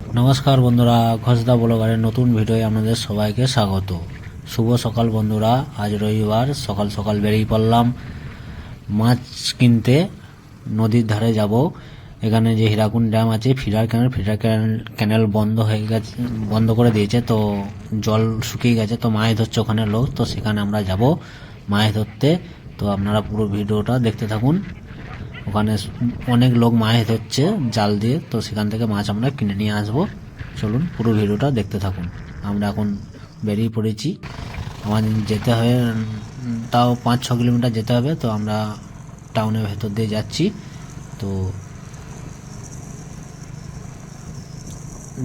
নমস্কার বন্ধুরা, ঘোষদা ব্লগারের নতুন ভিডিওয়ে আপনাদের সবাইকে স্বাগত। শুভ সকাল বন্ধুরা, আজ রবিবার, সকাল সকাল বেরিয়ে পড়লাম মাছ কিনতে, নদীর ধারে যাব। এখানে যে হীরাকুন ড্যাম আছে, feeder canal feeder canal canal বন্ধ হয়ে গেছে, বন্ধ করে দিয়েছে, তো জল শুকিয়ে গেছে, তো মাছ ধরছে ওখানে লোক, তো সেখানে আমরা যাব মাছ ধরতে। তো আপনারা পুরো ভিডিওটা দেখতে থাকুন। ওখানে অনেক লোক মাছ ধরছে জাল দিয়ে, তো সেখান থেকে মাছ আমরা কিনে নিয়ে আসব। চলুন পুরো ভিডিওটা দেখতে থাকুন। আমরা এখন বেরিয়ে পড়েছি। আমাদের যেতে হবে, তাও পাঁচ ছ কিলোমিটার যেতে হবে, তো আমরা টাউনের ভেতর দিয়ে যাচ্ছি। তো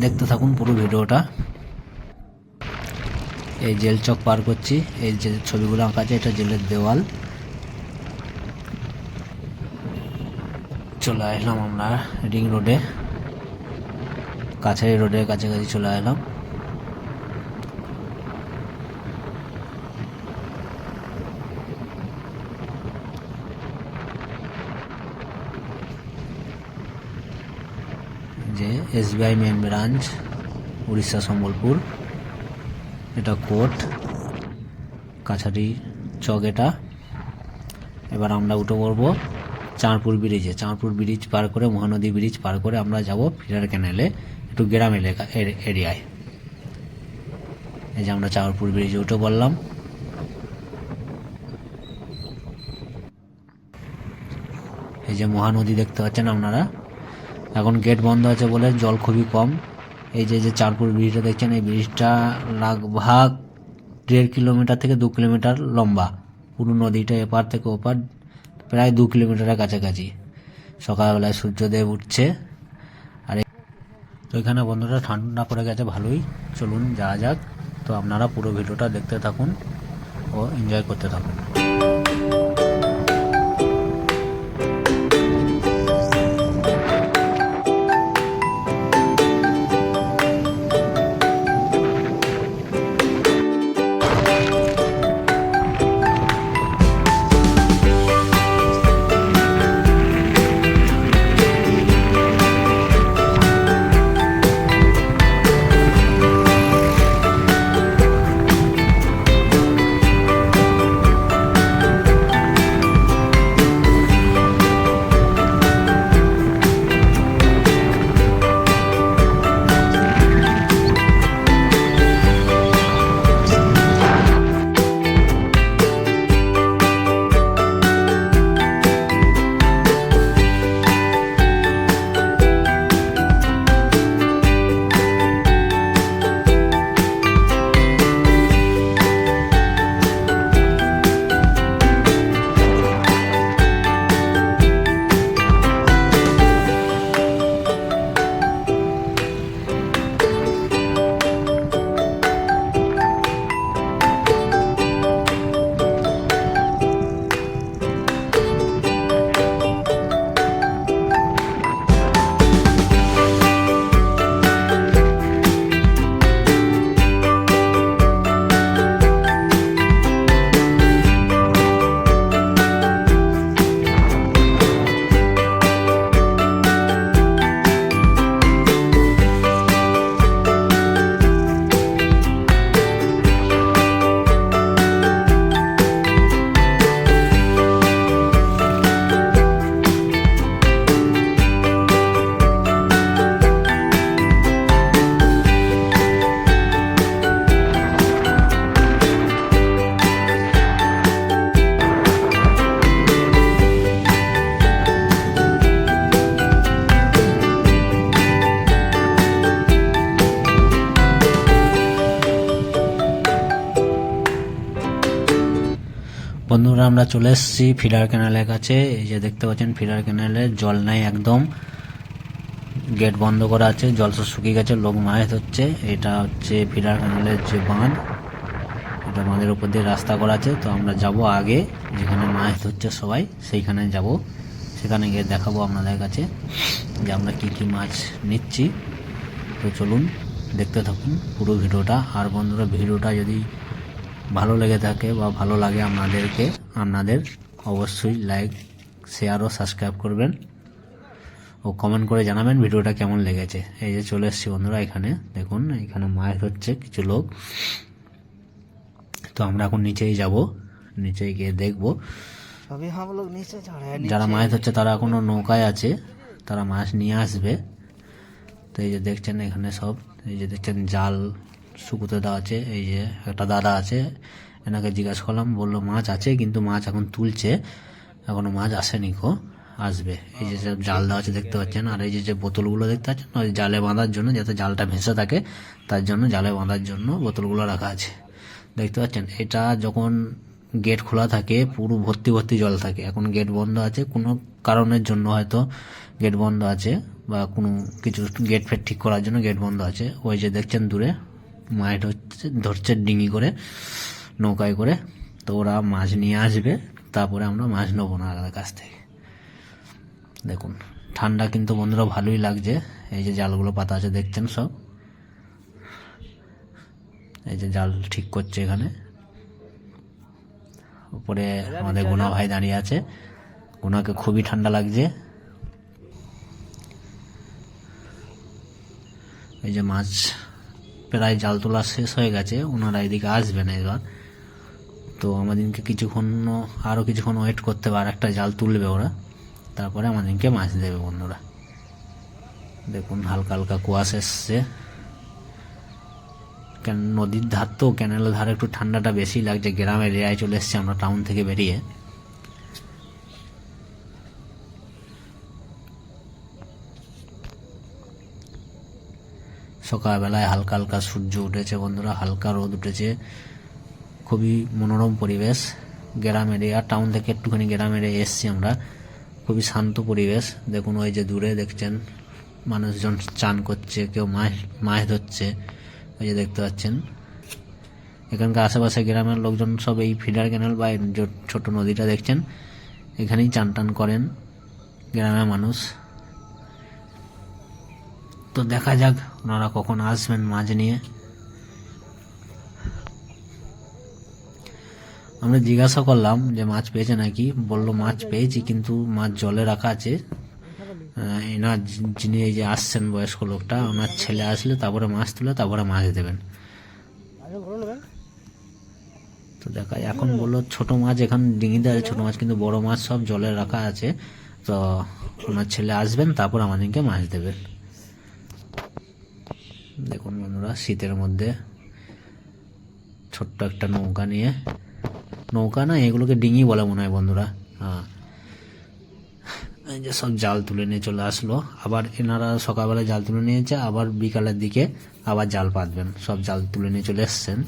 দেখতে থাকুন পুরো ভিডিওটা। এই জেল চক পার করছি। এই যে ছবিগুলো আঁকা আছে, এটা জেলের দেওয়াল। চলে আসলাম আমরা রিং রোডে। কাছারি রোডের কাছাকাছি চলে আসলাম। যে SBI main branch Orissa Sambalpur. এটা কোর্ট কাছারি চক এটা। এবার আমরা উঠে পড়ব। চাঁদপুর ব্রিজে চাঁদপুর ব্রিজ পার করে, মহানদী ব্রিজ পার করে আমরা যাব ফিরার ক্যানেলে একটু গ্রাম এলাকা এর- এরিয়ায়। এই যে আমরা চাঁদপুর ব্রিজে উঠে পড়লাম। এই যে মহানদী দেখতে পাচ্ছেন আপনারা। এখন গেট বন্ধ আছে বলে জল খুবই কম। এই যে যে চাঁদপুর ব্রিজটা দেখছেন, এই ব্রিজটা লাগভাগ দেড় কিলোমিটার থেকে দু কিলোমিটার লম্বা। পুরো নদীটা এপার থেকে ওপার প্রায় দু কিলোমিটারের কাছাকাছি। সকালবেলায় সূর্যদেব উঠছে। আর, তো এখানে বন্ধুরা ঠান্ডা পড়ে গেছে ভালোই। চলুন যাওয়া যাক। তো আপনারা পুরো ভিডিওটা দেখতে থাকুন ও এনজয় করতে থাকুন। বন্ধুরা, আমরা চলে এসেছি ফিডার ক্যানেলের কাছে। এই যে দেখতে পাচ্ছেন, ফিডার ক্যানেলে জল নাই একদম। গেট বন্ধ করা আছে, জল সব শুকিয়ে গেছে, লোক মাছ ধরছে। এটা হচ্ছে ফিডার ক্যানেলের যে বাঁধ, এটা বাঁধের উপর দিয়ে রাস্তা করা আছে। তো আমরা যাব আগে, যেখানে মাছ ধরছে সবাই, সেইখানে যাব। সেখানে গিয়ে দেখাবো আপনাদের কাছে যে আমরা কি কি মাছ নিচ্ছি। তো চলুন, দেখতে থাকুন পুরো ভিডিওটা। আর বন্ধুরা, ভিডিওটা যদি ভালো লেগে থাকে বা ভালো লাগে আপনাদেরকে আপনাদের অবশ্যই লাইক শেয়ার ও সাবস্ক্রাইব করবেন ও কমেন্ট করে জানাবেন ভিডিওটা কেমন লেগেছে। এই যে চলে এসেছি বন্ধুরা এখানে। দেখুন এখানে মাছ হচ্ছে কিছু লোক। তো আমরা এখন নিচেই যাব নিচে গিয়ে দেখব। যারা মাছ হচ্ছে তারা এখনও নৌকায় আছে তারা মাছ নিয়ে আসবে। তো এই যে দেখছেন এখানে সব এই যে দেখছেন জাল দেওয়া আছে, এই যে একটা দাদা আছে, এনাকে জিজ্ঞাসা করলাম, বলল, মাছ আছে, কিন্তু মাছ এখন তুলছে, এখনও মাছ আসেনি কো আসবে। এই যে সব জাল দেওয়া আছে, দেখতে পাচ্ছেন? আর এই যে যে বোতলগুলো দেখতে পাচ্ছেন, ওই জালে বাঁধার জন্য, যাতে জালটা ভেসে থাকে, তার জন্য জালে বাঁধার জন্য বোতলগুলো রাখা আছে। দেখতে পাচ্ছেন? এটা যখন গেট খোলা থাকে, পুরো ভর্তি ভর্তি জল থাকে। এখন গেট বন্ধ আছে, কোনো কারণের জন্য হয়তো গেট বন্ধ আছে, বা কোনো কিছু গেট ফেট ঠিক করার জন্য গেট বন্ধ আছে। ওই যে দেখছেন দূরে মাছ ধরছে ধরছে ডিঙি করে, নৌকায় করে, তো ওরা মাছ নিয়ে আসবে, তারপরে আমরা মাছ নেব না ওদের কাছ থেকে। দেখুন, ঠান্ডা কিন্তু বন্ধুরা ভালোই লাগছে, এই যে জালগুলো পাতা আছে, দেখছেন সব? এই যে জাল ঠিক করছে এখানে। উপরে আমাদের গুনা ভাই দাঁড়িয়ে আছে, গুনাকে খুবই ঠান্ডা লাগছে। এই যে মাছ প্রায় জাল তোলা শেষ হয়ে গেছে, ওনারা এদিকে আসবেন এবার। তো আমাদেরকে কিছুক্ষণ আরও কিছুক্ষণ ওয়েট করতে হবে আর একটা জাল তুলবে ওরা। তারপরে আমাদেরকে মাছ দেবে বন্ধুরা। দেখুন, হালকা হালকা কুয়াশা এসছে। নদীর ধার তো ক্যানেলের ধারে একটু ঠান্ডাটা বেশি লাগছে, গ্রামের এরিয়ায় চলে এসেছি আমরা টাউন থেকে বেরিয়ে। সকালবেলায় হালকা হালকা সূর্য উঠেছে বন্ধুরা, হালকা রোদ উঠেছে। খুবই মনোরম পরিবেশ। গ্রাম এরিয়া টাউন থেকে একটুখানি গ্রাম এরিয়ায় এসছি আমরা। খুবই শান্ত পরিবেশ। দেখুন, ওই যে দূরে দেখছেন, মানুষজন চান করছে, কেউ মাছ মাছ ধরছে। ওই যে দেখতে পাচ্ছেন। এখানকার আশেপাশে গ্রামের লোকজন সব এই ফিডার ক্যানেল বা ছোট নদীটা দেখছেন, এখানেই চান টান করেন গ্রামের মানুষ। তো দেখা যাক ওনারা কখন আসবেন মাছ নিয়ে। আমরা জিজ্ঞাসা করলাম যে মাছ পেয়েছে নাকি? বলল, মাছ পেয়েছি, কিন্তু মাছ জলে রাখা আছে। এনার যিনি এই যে আসছেন, বয়স্ক লোকটা, ওনার ছেলে আসলে তারপরে মাছ তুলে, তারপরে মাছ দেবেন। তো দেখা, এখন বলল, ছোট মাছ এখন ডিঙিতে আছে, ছোট মাছ, কিন্তু বড় মাছ সব জলে রাখা আছে। তো ওনার ছেলে আসবেন, তারপর আমাদেরকে মাছ দেবেন। দেখুন বন্ধুরা শীতের মধ্যে ছোট্ট একটা নৌকা নিয়ে নৌকা না এগুলোকে ডিঙি বলে মনে হয় বন্ধুরা। হ্যাঁ যে সব জাল তুলে নিয়ে চলে আসলো। আবার এনারা সকালবেলা জাল তুলে নিয়েছে আবার বিকালের দিকে আবার জাল পাতবেন। সব জাল তুলে নিয়ে চলে এসছেন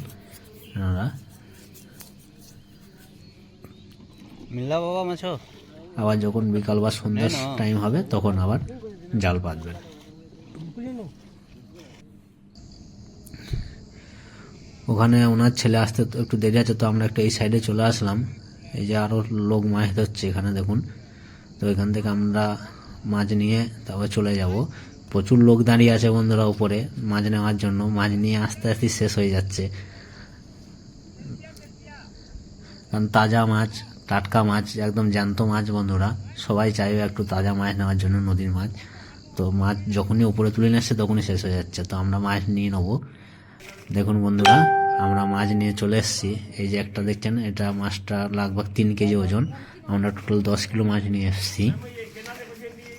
এনারা। মিল্লা বাবা মাছ। আবার যখন বিকাল বা সন্ধ্যার টাইম হবে তখন আবার জাল পাতবেন। ওখানে ওনার ছেলে আসতে একটু দেরি আছে, তো আমরা একটা এই সাইডে চলে আসলাম। এই যে আরও লোক মাছ ধরছে এখানে, দেখুন। তো এখান থেকে আমরা মাছ নিয়ে তারপর চলে যাব। প্রচুর লোক দাঁড়িয়ে আছে বন্ধুরা উপরে মাছ নেওয়ার জন্য। মাছ নিয়ে আস্তে আস্তে শেষ হয়ে যাচ্ছে। কারণ তাজা মাছ, টাটকা মাছ, একদম জ্যান্ত মাছ বন্ধুরা। সবাই চাইবে একটু তাজা মাছ নেওয়ার জন্য নদীর মাছ। তো মাছ যখনই উপরে তুলে নিয়ে আসছে তখনই শেষ হয়ে যাচ্ছে। তো আমরা মাছ নিয়ে নেব। দেখুন বন্ধুরা আমরা মাছ নিয়ে চলে এসেছি। এই যে একটা দেখছেন, এটা মাছটা লাগভাগ তিন কেজি ওজন। আমরা টোটাল দশ কিলো মাছ নিয়ে এসেছি।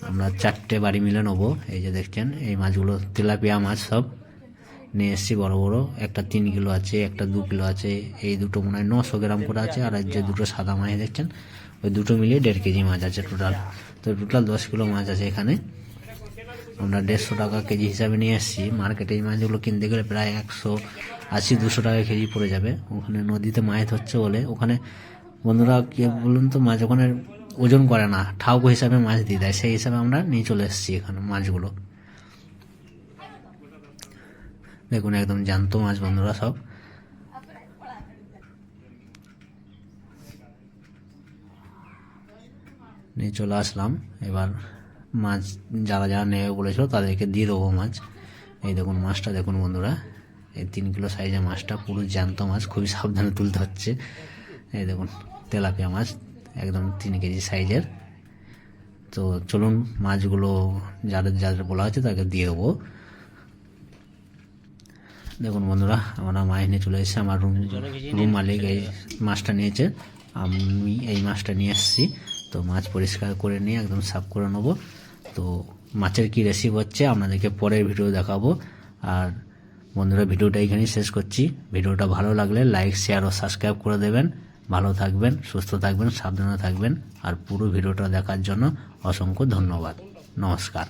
আমরা চারটে বাড়ি মিলে নেব। এই যে দেখছেন, এই মাছগুলো তেলাপিয়া মাছ সব। নিয়ে এসেছি বড় বড়। একটা তিন কিলো আছে, একটা দু কিলো আছে। এই দুটো মনে হয় নশো গ্রাম করে আছে, আর যে দুটো সাদা মাছ দেখছেন, ওই দুটো মিলিয়ে দেড় কেজি মাছ আছে টোটাল তো টোটাল দশ কিলো মাছ আছে এখানে। আমরা দেড়শো টাকা কেজি হিসাবে নিয়ে এসেছি মার্কেটে এই মাছগুলো কিনতে গেলে প্রায় একশো আশি, দুশো টাকা কেজি পড়ে যাবে। ওখানে নদীতে মাছ ধরছে বলে। ওখানে বন্ধুরা, কি বলুন তো, মাছ ওখানে ওজন করে না। ঠাউকো হিসাবে মাছ দিয়ে দেয়। সেই হিসাবে আমরা নিয়ে চলে এসেছি এখানে মাছগুলো। দেখুন, একদম জ্যান্ত মাছ বন্ধুরা সব। নিয়ে চলে আসলাম। এবার মাছ যারা যারা নেবে বলেছিল তাদেরকে দিয়ে দেবো মাছ। এই দেখুন মাছটা, দেখুন বন্ধুরা। এই তিন কিলো সাইজের মাছটা, পুরো জ্যান্ত মাছ, খুবই সাবধানে তুলতে হচ্ছে। এই দেখুন, তেলাপিয়া মাছ, একদম তিন কেজি সাইজের তো চলুন মাছগুলো যাদের যাদের বলা হয়েছে তাকে দিয়ে দেবো। দেখুন বন্ধুরা, আমরা মাছ নিয়ে চলে এসেছি, আমার রুম রুম মালিক এই মাছটা নিয়েছে। আমি এই মাছটা নিয়ে এসেছি। তো মাছ পরিষ্কার করে নিয়ে একদম সাফ করে নেব। তো মাছের কি রেসিপি হচ্ছে, আপনাদেরকে পরের ভিডিও দেখাবো। আর বন্ধুরা ভিডিওটা এখানেই শেষ করছি। ভিডিওটা ভালো লাগলে লাইক শেয়ার ও সাবস্ক্রাইব করে দেবেন। ভালো থাকবেন, সুস্থ থাকবেন, সাবধানে থাকবেন। আর পুরো ভিডিওটা দেখার জন্য অসংখ্য ধন্যবাদ। নমস্কার।